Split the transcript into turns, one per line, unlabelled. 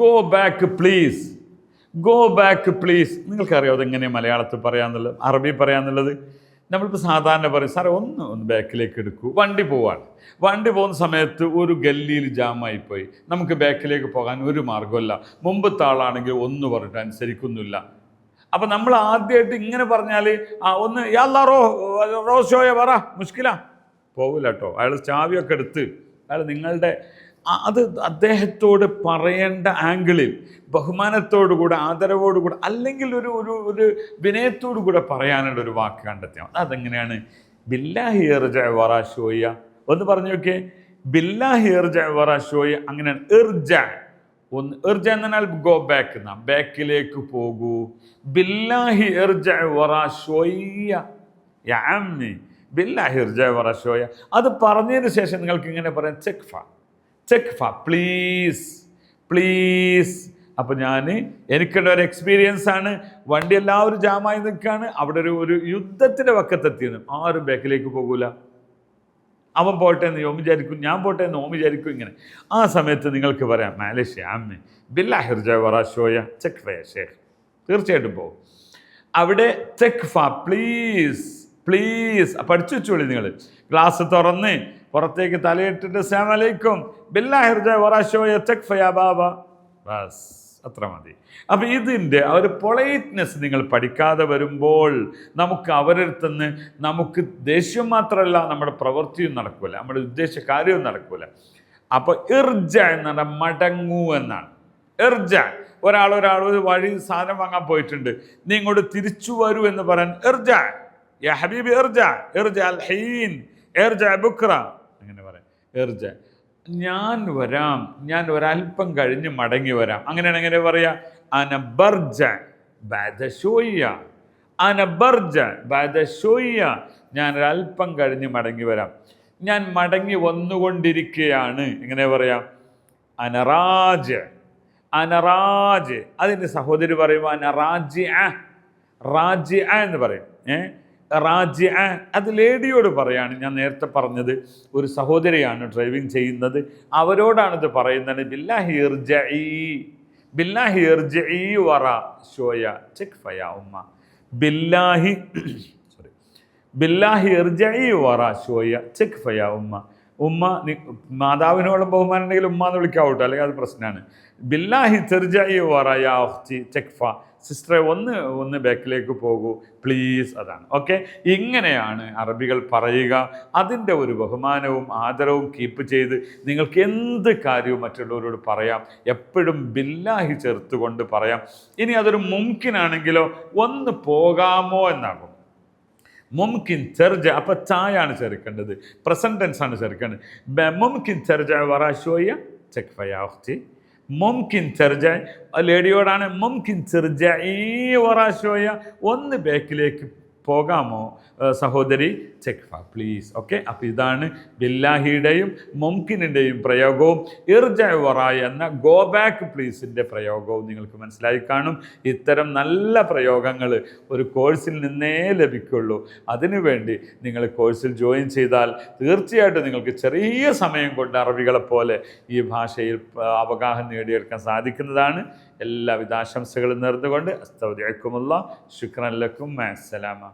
Go back please go back please നിങ്ങൾക്കറിയാം അതെങ്ങനെയാണ് മലയാളത്തിൽ പറയാന്നുള്ളത്? അറബി പറയാന്നുള്ളത്? നമ്മളിപ്പോൾ സാധാരണ പറയും സാറേ ഒന്ന് ഒന്ന് ബാക്കിലേക്ക് എടുക്കൂ. വണ്ടി പോവാണ്. വണ്ടി പോകുന്ന സമയത്ത് ഒരു ഗല്ലിയിൽ ജാമായിപ്പോയി. നമുക്ക് ബാക്കിലേക്ക് പോകാൻ ഒരു മാർഗമില്ല മുമ്പത്തെ താളാണെങ്കിൽ ഒന്ന് പറഞ്ഞിട്ട് അനുസരിക്കുന്നില്ല അപ്പം നമ്മൾ ആദ്യമായിട്ട് ഇങ്ങനെ പറഞ്ഞാൽ ആ ഒന്ന് യാല്ലാ റോ റോഷോയ പറ മുഷ്കില. പോകില്ല കേട്ടോ അയാൾ ചാവിയൊക്കെ എടുത്ത് അയാൾ നിങ്ങളുടെ അത് അദ്ദേഹത്തോട് പറയേണ്ട ആംഗിളിൽ ബഹുമാനത്തോടുകൂടെ ആദരവോടുകൂടെ അല്ലെങ്കിൽ ഒരു ഒരു ഒരു വിനയത്തോടു കൂടെ പറയാനുള്ള ഒരു വാക്ക് കണ്ടെത്തിയാൽ അതെങ്ങനെയാണ്? ബില്ലാഹി എർജ വറ ഷോയ ഒന്ന് പറഞ്ഞു നോക്കിയേ. ബില്ലാഹി എർജ വറ ഷോയ അങ്ങനെയാണ്. ഇർജ ഒന്ന് ഇർജ എന്നാൽ ഗോ ബാക്ക് എന്നാ ബാക്കിലേക്ക് പോകൂ. ബില്ലാഹി എർജ വറ ഷോയ്യ യാ അമ്മി. ബില്ലാഹി എർജ വറ ഷോയ അത് പറഞ്ഞതിന് ശേഷം നിങ്ങൾക്ക് ഇങ്ങനെ പറയാം ചെക്ക് ഫ ചെക്ക് ഫ പ്ലീസ് പ്ലീസ് അപ്പോൾ ഞാൻ എനിക്കുള്ള ഒരു എക്സ്പീരിയൻസ് ആണ്. വണ്ടി എല്ലാവരും ജാമായി നിൽക്കുകയാണ് അവിടെ ഒരു ഒരു യുദ്ധത്തിന്റെ വക്കത്തെത്തിയെന്ന്. ആരും ബാക്കിലേക്ക് പോകൂല. അവൻ പോട്ടെ എന്ന് ഓം വിചാരിക്കും ഞാൻ പോട്ടെ എന്ന് ഓം വിചാരിക്കും ഇങ്ങനെ. ആ സമയത്ത് നിങ്ങൾക്ക് പറയാം മാലേഷ്യ അമ്മ ബില്ലാഹിർജ വറാഷോയ ചെക്ക് ഷേഖ് തീർച്ചയായിട്ടും പോകും അവിടെ ചെക്ക് ഫ പ്ലീസ് പ്ലീസ് പഠിച്ചു വെച്ചോളി നിങ്ങൾ ഗ്ലാസ് തുറന്ന് പുറത്തേക്ക് തലയിട്ടിട്ട് സാമലൈക്കും ബില്ലാഹിർജ വറാഷോയ വറാശോയ ഫയ ബാബ. ബസ് അത്ര മതി. അപ്പം ഇതിന്റെ ആ ഒരു പൊളൈറ്റ്നെസ് നിങ്ങൾ പഠിക്കാതെ വരുമ്പോൾ നമുക്ക് അവരടുത്തുനിന്ന് നമുക്ക് ദേഷ്യം മാത്രമല്ല നമ്മുടെ പ്രവൃത്തിയും നടക്കില്ല നമ്മുടെ ഉദ്ദേശ കാര്യവും നടക്കില്ല അപ്പോൾ ഇർജ എന്ന് പറഞ്ഞാൽ മടങ്ങൂ എന്നാണ്. ഇർജ ഒരാൾ ഒരാൾ ഒരു വഴി സാധനം വാങ്ങാൻ പോയിട്ടുണ്ട്. നീ ഇങ്ങോട്ട് തിരിച്ചു വരൂ എന്ന് പറയാൻ ഇർജ. യാ ഹബീബ് ഇർജ ഇർജ അൽ ഹീൻ ഇർജ ബുക്ര അങ്ങനെ പറയാം. എർജ ഞാൻ വരാം. ഞാൻ ഒരല്പം കഴിഞ്ഞ് മടങ്ങി വരാം. അങ്ങനെയാണ് എങ്ങനെ പറയാ? അനബർജ ബാദശോയ്യ. അനബർജ ബാദശോയ്യ. ഞാൻ ഒരല്പം കഴിഞ്ഞ് മടങ്ങി വരാം. ഞാൻ മടങ്ങി വന്നുകൊണ്ടിരിക്കുകയാണ് എങ്ങനെ പറയാം? അനറാജ് അനറാജ് അതിന്റെ സഹോദരി പറയുമ്പോൾ അനറാജ് റാജി എന്ന് പറയും. ഏ? റാജി അത് ലേഡിയോട് പറയാണ്. ഞാൻ നേരത്തെ പറഞ്ഞത് ഒരു സഹോദരിയാണ് ഡ്രൈവിംഗ് ചെയ്യുന്നത്. അവരോടാണ് ഇത് പറയുന്നത്. ബില്ലാഹി ഇർജഈ ബില്ലാഹി ഇർജഈ വറ ഷോയ. ചെക്ക് ഫയ ഉമ്മ. ബില്ലാഹി സോറി ബില്ലാഹി ഇർജഈ വറ ഷോയ. ചെക്ക് ഫയ ഉമ്മ. ഉമ്മ മാതാവിനോട് മാതാവിനോളം ബഹുമാനം ഉണ്ടെങ്കിൽ ഉമ്മ എന്ന് വിളിക്കാവൂട്ടോ അല്ലെങ്കിൽ അത് പ്രശ്നമാണ്. ബില്ലാഹി തെർജായി വറയാഹ്ചി ചെക്ഫ. സിസ്റ്ററെ ഒന്ന് ഒന്ന് ബാക്കിലേക്ക് പോകൂ പ്ലീസ് അതാണ്. ഓക്കെ? ഇങ്ങനെയാണ് അറബികൾ പറയുക. അതിന്റെ ഒരു ബഹുമാനവും ആദരവും കീപ്പ് ചെയ്ത് നിങ്ങൾക്ക് എന്ത് കാര്യവും മറ്റുള്ളവരോട് പറയാം. എപ്പോഴും ബില്ലാഹി ചേർത്തുകൊണ്ട് പറയാം. ഇനി അതൊരു മുംകിനാണെങ്കിലോ ഒന്ന് പോകാമോ എന്നാകും. മുംകിൻ ചെർജ അപ്പം ചായാണ് ചേർക്കേണ്ടത്. പ്രസന്റൻസ് ആണ് ചേർക്കേണ്ടത്. മുംകിൻ ചെർജ വറാശോയ ചെക്ക് ഫയാഹ്തി മുംകിൻ ചെർജ ലേഡിയോടാണ് മുംകിൻ ചെർജ ഈ വറാശോയ ഒന്ന് ബാക്കിലേക്ക് പോകാമോ? സഹോദരി ചെക്ക് പ്ലീസ് ഓക്കെ അപ്പോൾ ഇതാണ് ബില്ലാഹിയുടെയും മുംകിനിന്റെയും പ്രയോഗവും. ഇർജ വറായ എന്ന ഗോ ബാക്ക് പ്ലീസിന്റെ പ്രയോഗവും നിങ്ങൾക്ക് മനസ്സിലായി കാണും. ഇത്തരം നല്ല പ്രയോഗങ്ങൾ ഒരു കോഴ്സിൽ നിന്നേ ലഭിക്കുള്ളൂ. അതിനുവേണ്ടി നിങ്ങൾ കോഴ്സിൽ ജോയിൻ ചെയ്താൽ തീർച്ചയായിട്ടും നിങ്ങൾക്ക് ചെറിയ സമയം കൊണ്ട് അറബികളെ പോലെ ഈ ഭാഷയിൽ അവഗാഹം നേടിയെടുക്കാൻ സാധിക്കുന്നതാണ്. എല്ലാവിധ ആശംസകളും നേർന്നുകൊണ്ട് അസ്തവദിയക്കുമുള്ള ശുക്രൻ ലക്കും അസ്സലാമ.